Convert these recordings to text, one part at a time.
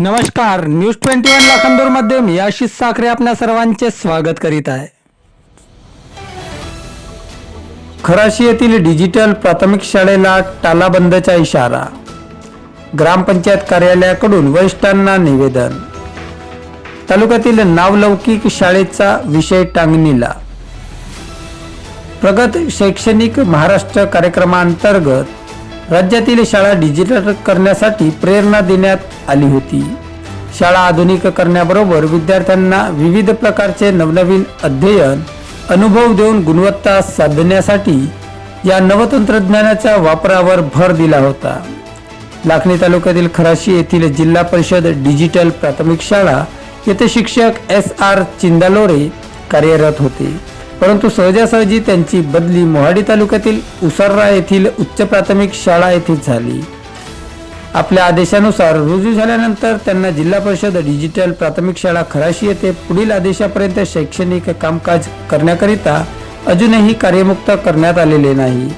नमस्कार news twenty one लाखांदूरमध्ये मी आशिष साखरे आपल्या सर्वांचे स्वागत करीत आहे. खराशी येथील डिजिटल प्राथमिक शाळेला टालाबंदचा इशारा. ग्रामपंचायत कार्यालयाकडून वरिष्ठांना निवेदन. तालुक्यातील नावलौकिक शाळेचा विषय टांगणीला. प्रगत शैक्षणिक महाराष्ट्र कार्यक्रमांतर्गत राज्यातील शाळा डिजिटल करण्यासाठी प्रेरणा देण्यात आली होती. शाळा आधुनिक करण्याबरोबर विद्यार्थ्यांना विविध प्रकारचे नवनवीन अध्ययन अनुभव देऊन गुणवत्ता साधण्यासाठी या नवतंत्रज्ञानाच्या वापरावर भर दिला होता. लाखणी तालुक्यातील खराशी येथील जिल्हा परिषद डिजिटल प्राथमिक शाळा येथे शिक्षक एस आर चिंदालोरे कार्यरत होते. परंतु सहजासहजी त्यांची बदली मोहाडी तालुक्यातील उसर्रा येथील उच्च प्राथमिक शाळा येथे झाली. आपल्या आदेशानुसार रुजू झाल्यानंतर त्यांना जिल्हा परिषद डिजिटल प्राथमिक शाळा खराशी येथे पुढील आदेशापर्यंत शैक्षणिक कामकाज करण्याकरिता अजूनही कार्यमुक्त करण्यात आलेले नाही.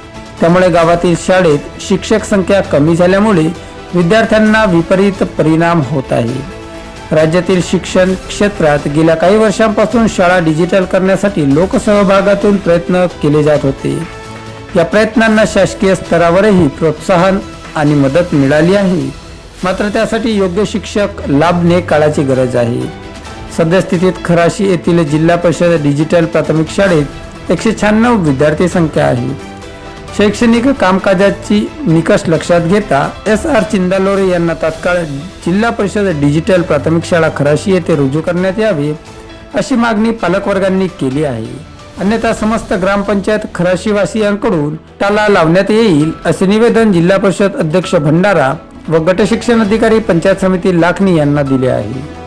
त्यामुळे गावातील शाळेत शिक्षक संख्या कमी झाल्यामुळे विद्यार्थ्यांना विपरीत परिणाम होत आहे. राज्यातील शिक्षण क्षेत्रात गेल्या काही वर्षांपासून शाळा डिजिटल करण्यासाठी लोकसहभागातून प्रयत्न केले जात होते. या प्रयत्नांना शासकीय स्तरावरही प्रोत्साहन आणि मदत मिळाली आहे. मात्र त्यासाठी योग्य शिक्षक लाभणे काळाची गरज आहे. सद्यस्थितीत खराशी येथील जिल्हा परिषद डिजिटल प्राथमिक शाळेत एकशे शहाण्णव विद्यार्थी संख्या आहे. शैक्षणिक कामकाजाची निकष लक्षात घेता एस आर चिंदालोरे यांना तात्काळ जिल्हा परिषद डिजिटल प्राथमिक शाळा खराशी येथे रुजू करण्यात यावे अशी मागणी पालकवर्गांनी केली आहे. अन्यथा समस्त ग्रामपंचायत खराशीवासियांकडून टाला लावण्यात येईल असे निवेदन जिल्हा परिषद अध्यक्ष भंडारा व गटशिक्षण अधिकारी पंचायत समिती लाखणी यांना दिले आहे.